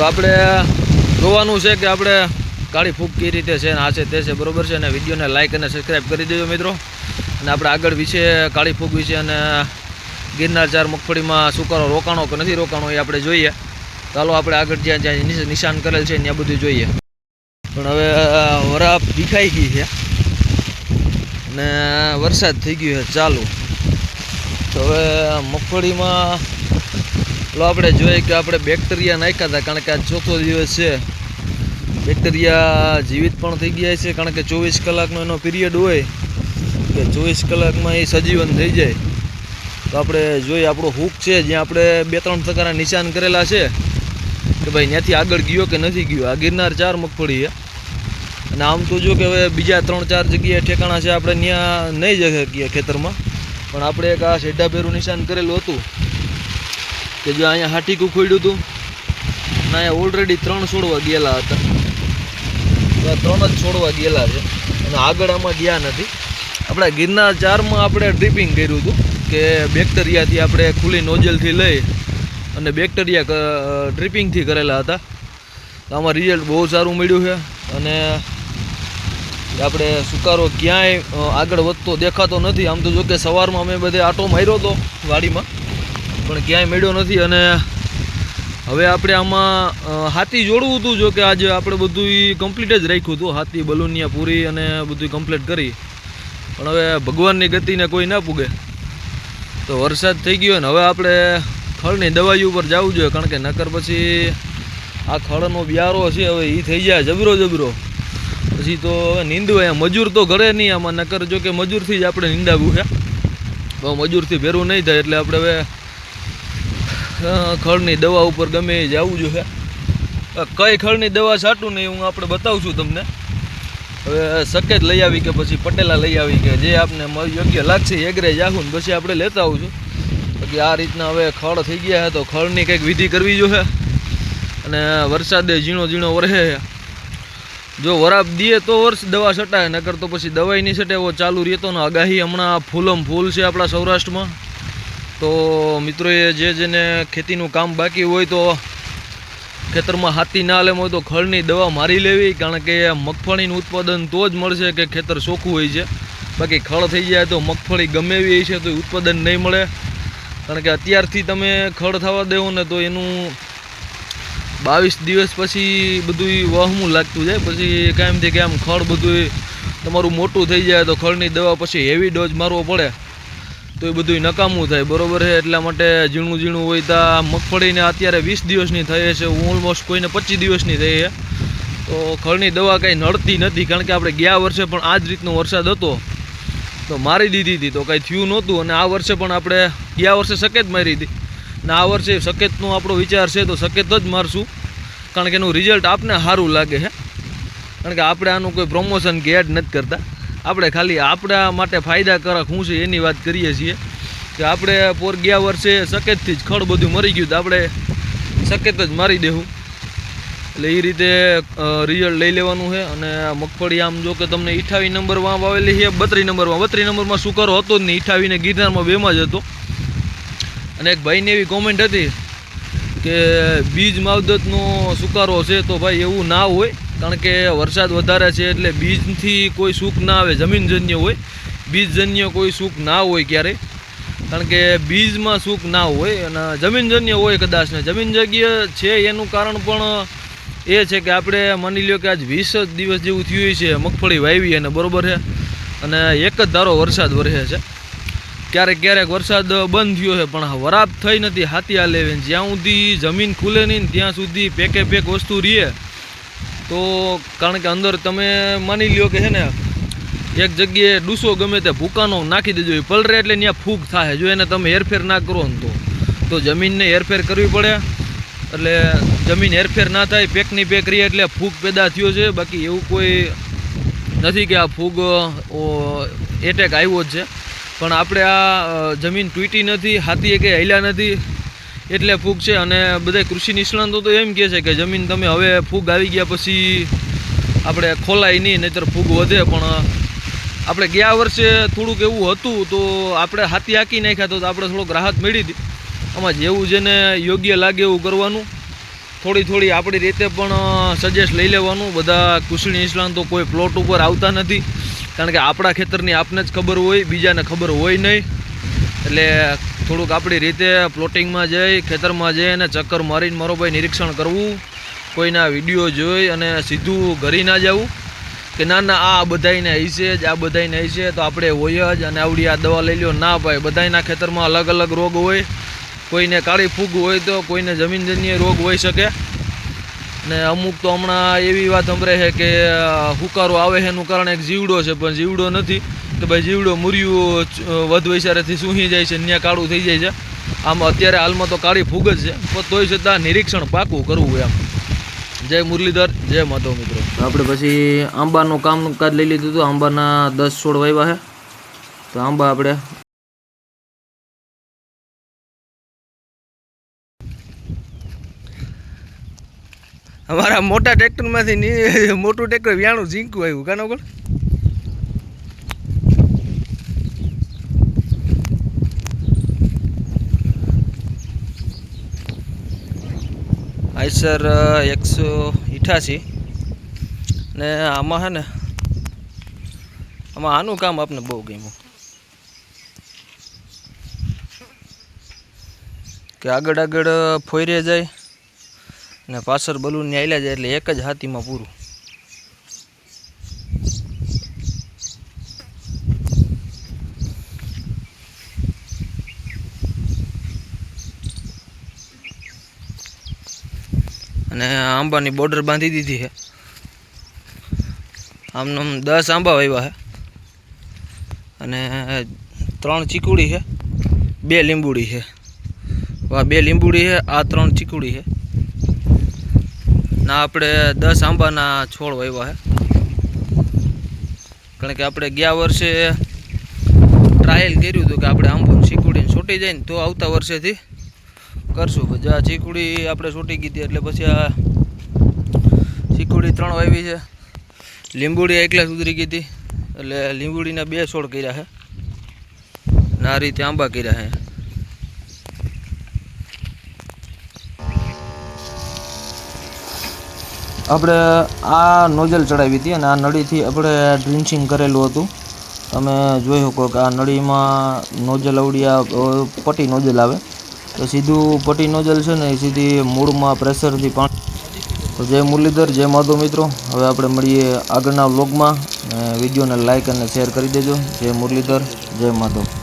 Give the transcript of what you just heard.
તો આપણે જોવાનું છે કે આપણે કાળી ફૂગ કઈ રીતે છે ને આ છે તે છે, બરોબર છે? અને વિડીયોને લાઇક અને સબસ્ક્રાઈબ કરી દેજો મિત્રો. અને આપણે આગળ વિશે કાળી ફૂગ વિશે અને ગિરનાર ચાર મગફળીમાં સુકારો રોકાણો કે નથી રોકાણો એ આપણે જોઈએ. ચાલો આપણે આગળ જ્યાં જ્યાં નિશ- નિશાન કરેલ છે ત્યાં બધું જોઈએ. પણ હવે વરાપ દેખાઈ ગઈ છે. અને વરસાદ થઈ ગયો છે ચાલુ. તો હવે મગફળીમાં તો આપણે જોઈએ કે આપણે બેક્ટેરિયા નાખ્યા હતા, કારણ કે આ ચોથો દિવસ છે. બેક્ટેરિયા જીવિત પણ થઈ ગયા છે, કારણ કે ચોવીસ કલાકનો એનો પીરિયડ હોય, કે ચોવીસ કલાકમાં એ સજીવન થઈ જાય. તો આપણે જોઈએ આપણો હૂક છે, જ્યાં આપણે બે ત્રણ પ્રકારના નિશાન કરેલા છે, કે ભાઈ ત્યાંથી આગળ ગયો કે નથી ગયો? આ ગિરનાર ચાર મગફળી છે. અને આમ તો જો કે હવે બીજા ત્રણ ચાર જગ્યાએ ઠેકાણા છે, આપણે ત્યાં નહીં જઈ શકીએ ખેતરમાં. પણ આપણે એક આ શેઢાભેરું નિશાન કરેલું હતું. કે જો અહીંયા હાટીકું ખોલ્યું હતું અને અહીંયા ઓલરેડી ત્રણ છોડવા ગયેલા હતા. ત્રણ જ છોડવા ગયેલા છે. અને આગળ આમાં ગયા નથી. આપણે ગિરનાર ચારમાં આપણે ડ્રીપિંગ કર્યું હતું કે બેક્ટેરિયાથી આપણે ખુલ્લી નોઝલથી લઈ અને બેક્ટેરિયા ડ્રીપિંગથી કરેલા હતા. તો આમાં રિઝલ્ટ બહુ સારું મળ્યું છે. અને આપણે સુકારો ક્યાંય આગળ વધતો દેખાતો નથી. આમ તો જો કે સવારમાં અમે બધે આટો માર્યો હતો વાડીમાં. પણ ક્યાંય મળ્યો નથી અને હવે આપણે આમાં હાથી જોડવું હતું જો કે આજે આપણે બધું કમ્પ્લીટ જ રાખ્યું હતું. હાથી બલૂનિયા પૂરી અને બધું કમ્પ્લીટ કરી. પણ હવે ભગવાનની ગતિને કોઈ ના પૂગે. તો વરસાદ થઈ ગયો ને હવે આપણે ખળની દવાઈ ઉપર જવું જોઈએ, કારણ કે નકર પછી આ ખળનો બિયારો છે, હવે એ થઈ જાય જબરો જબરો. પછી તો હવે નીંદવાય મજૂર તો ઘરે નહીં, આમાં નકર જો કે મજૂરથી જ આપણે નીંદાવું છે. તો મજૂરથી ભેરું નહીં થાય, એટલે આપણે હવે ખળની દવા ઉપર ગમે એ જવું જોઈએ કઈ ખળની દવા છાંટું નહીં હું આપણે બતાવું છું તમને. હવે સકેત લઈ આવી કે પછી પટેલા લઈ આવી કે જે આપને યોગ્ય લાગશે એગરે જાહું ને પછી આપણે લેતા આવશું બાકી આ રીતના હવે ખળ થઈ ગયા છે તો ખળની કંઈક વિધિ કરવી જોઈએ અને વરસાદે ઝીણો ઝીણો વરસે જો વરાપ દઈએ તો વર્ષ દવા છટાય, નકર તો પછી દવાઈ નહીં છટે. એવો ચાલુ રહેતો ને આગાહી હમણાં ફૂલમ ફૂલ છે આપણા સૌરાષ્ટ્રમાં. તો મિત્રોએ જે જેને ખેતીનું કામ બાકી હોય તો ખેતરમાં હાથી ના લેમ હોય તો ખળની દવા મારી લેવી, કારણ કે મગફળીનું ઉત્પાદન તો જ મળશે કે ખેતર ચોખ્ખું હોય છે. બાકી ખળ થઈ જાય તો મગફળી ગમે એવી છે તો ઉત્પાદન નહીં મળે. કારણ કે અત્યારથી તમે ખળ થવા દેવો ને તો એનું બાવીસ દિવસ પછી બધું વહમું લાગતું જાય. પછી કાયમથી કે આમ ખળ બધું તમારું મોટું થઈ જાય તો ખળની દવા પછી હેવી ડોઝ મારવો પડે. તો એ બધું નકામું થાય. બરોબર છે? એટલા માટે ઝીણું ઝીણું હોય તો મગફળીને અત્યારે વીસ દિવસની થઈ છે. ઓલમોસ્ટ કોઈને પચીસ દિવસની થઈ છે. તો ખળની દવા કાંઈ નડતી નથી, કારણ કે આપણે ગયા વર્ષે પણ આ જ રીતનો વરસાદ હતો. તો મારી દીધી હતી, તો કાંઈ થયું નહોતું. અને આ વર્ષે પણ આપણે ગયા વર્ષે સકેત મારી હતી. ને આ વર્ષે સકેતનો આપણો વિચાર છે, તો સકેત જ મારશું. કારણ કે એનું રિઝલ્ટ આપને સારું લાગે છે. કારણ કે આપણે આનું કોઈ પ્રમોશન કે એડ નથી કરતા. આપણે ખાલી આપણા માટે ફાયદાકારક શું છે એની વાત કરીએ છીએ કે આપણે પોર ગયા વર્ષે સકેતથી જ ખડ બધું મરી ગયું તો આપણે સકેત જ મારી દેવું એટલે એ રીતે રિઝલ્ટ લઈ લેવાનું છે અને મગફળી આમ જો કે તમને ઇઠાવી નંબરમાં વાવેલી છે બત્રીસ નંબરમાં. બત્રીસ નંબરમાં સુકારો હતો જ નહીં ઇઠાવીને ગિરનારમાં બેમાં જ હતો. અને એક ભાઈની એવી કોમેન્ટ હતી કે બીજ માવદતનો સુકારો છે તો ભાઈ એવું ના હોય. કારણ કે વરસાદ વધારે છે એટલે બીજથી કોઈ સુખ ના આવે, જમીનજન્ય હોય. બીજજન્ય કોઈ સુખ ના હોય ક્યારેય કારણ કે બીજમાં સુખ ના હોય અને જમીનજન્ય હોય કદાચ ને. જમીનજન્ય છે એનું કારણ પણ એ છે કે આપણે માની લ્યો કે આજ વીસ જ દિવસ જેવું થયું છે, મગફળી વાવી અને બરોબર છે. અને એક જ ધારો વરસાદ વરસે છે. ક્યારેક ક્યારેક વરસાદ બંધ થયો છે, પણ વરાપ થઈ નથી હાથી આ હાલે જ્યાં સુધી જમીન ખુલે નહીં ત્યાં સુધી પેકે પેક વસ્તુ રહે. તો કારણ કે અંદર તમે માની લ્યો કે છે ને, એક જગ્યાએ ડૂસો ગમે તે ભૂકાનો નાખી દેજો, એ પલરે એટલે ત્યાં ફૂગ થાય જો એને તમે હેરફેર ના કરો ને તો. તો જમીનને હેરફેર કરવી પડે. એટલે જમીન હેરફેર ના થાય, પેકની પેક રહી એટલે ફૂગ પેદા થયો છે. બાકી એવું કોઈ નથી કે આ ફૂગ એટેક આવ્યો જ છે. પણ આપણે આ જમીન તૂટી નથી, હાથીએ કે હૈલા નથી. એટલે ફૂગ છે અને બધા કૃષિ નિષ્ણાંતો તો એમ કહે છે કે જમીન તમે હવે ફૂગ આવી ગયા પછી આપણે ખોલાય નહીં, નહીતર ફૂગ વધે. પણ આપણે ગયા વર્ષે થોડુંક એવું હતું તો આપણે હાથી હાંકી નાખ્યા તો આપણે થોડોક રાહત મળી હતી. આમાં જેવું જેને યોગ્ય લાગે એવું કરવાનું. થોડી થોડી આપણી રીતે પણ સજેસ્ટ લઈ લેવાનું. બધા કૃષિ નિષ્ણાંતો કોઈ પ્લોટ ઉપર આવતા નથી. કારણ કે આપણા ખેતરની આપને જ ખબર હોય, બીજાને ખબર હોય નહીં. એટલે થોડુંક આપણી રીતે પ્લોટિંગમાં જઈ, ખેતરમાં જઈ અને ચક્કર મારીને મારો ભાઈ નિરીક્ષણ કરવું. કોઈના વીડિયો જોઈ અને સીધું ઘરી ના જવું. કે ના ના, આ બધાયને છે જ, આ બધાયને છે, તો આપણે હોય જ અને આવડી આ દવા લઈ લ્યો. ના ભાઈ, બધાયના ખેતરમાં અલગ અલગ રોગ હોય. કોઈને કાળી ફૂગ હોય તો કોઈને જમીનજન્ય રોગ હોઈ શકે. ને અમુક તો હમણાં એવી વાત સંભળે છે કે હુકારો આવે છે એનું કારણ એક જીવડો છે, પણ જીવડો નથી. કે ભાઈ જીવડો મુર્યું વધ વૈશારેથી સૂહી જાય છે ત્યાં કાળું થઈ જાય છે. આમ અત્યારે હાલમાં તો કાળી ફૂગ જ છે પણ તોય છતાં નિરીક્ષણ પાકું કરવું એમ. જય મુરલીધર જય માધવ મિત્રો. આપણે પછી આંબાનું કામકાજ લઈ લીધું હતું. આંબાના દસ છોડ વાવ્યા છે. તો આંબા આપણે અમારા મોટા ટ્રેક્ટરમાંથી મોટું ટ્રેક્ટર વ્યાણું ઝીંકું આવ્યું. કાનો કોણ? આઈસર એકસો અઠ્યાસી ને આમાં છે ને, આમાં આનું કામ આપને બહુ ગમ્યું. કે આગળ આગળ ફોઈરે જાય ને પાછળ બલૂન આયલા જાય એટલે એક જ હાથીમાં પૂરું. અને આંબાની બોર્ડર બાંધી દીધી છે. આમને આમ દસ આંબા વાવ્યા છે. અને ત્રણ ચીકુડી છે, બે લીંબુડી છે. આ બે લીંબુડી છે, આ ત્રણ ચીકુડી છે. ના આપણે દસ આંબાના છોડ વાવ્યા છે. કારણ કે આપણે ગયા વર્ષે ટ્રાયલ કર્યું હતું કે આપણે આંબો ચીકુડીને છૂટી જાય ને તો આવતા વર્ષેથી કરશું. પછી આ ચીકુડી આપણે છૂટી ગઈ એટલે પછી આ ચીકુડી ત્રણ વાવી છે. લીંબુડી એકલા સુધરી ગઈ હતી. એટલે લીંબુડીના બે છોડ કર્યા છે. નારી આંબા કર્યા છે. આપણે આ નોઝલ ચડાવી હતી અને આ નળીથી આપણે ડ્રિન્ચિંગ કરેલું હતું. તમે જોઈ શકો કે આ નળીમાં નોઝલ અવડી આ અ, નોઝલ આવે. તો સીધું પટ્ટી નોઝલ છે ને એ સીધી મૂળમાં પ્રેશરથી પાણી. તો જય મુરલીધર, જય માધો મિત્રો. હવે આપણે મળીએ આગળના વ્લોગમાં. વિડીયોને લાઇક અને શેર કરી દેજો. જય મુરલીધર, જય માધવ.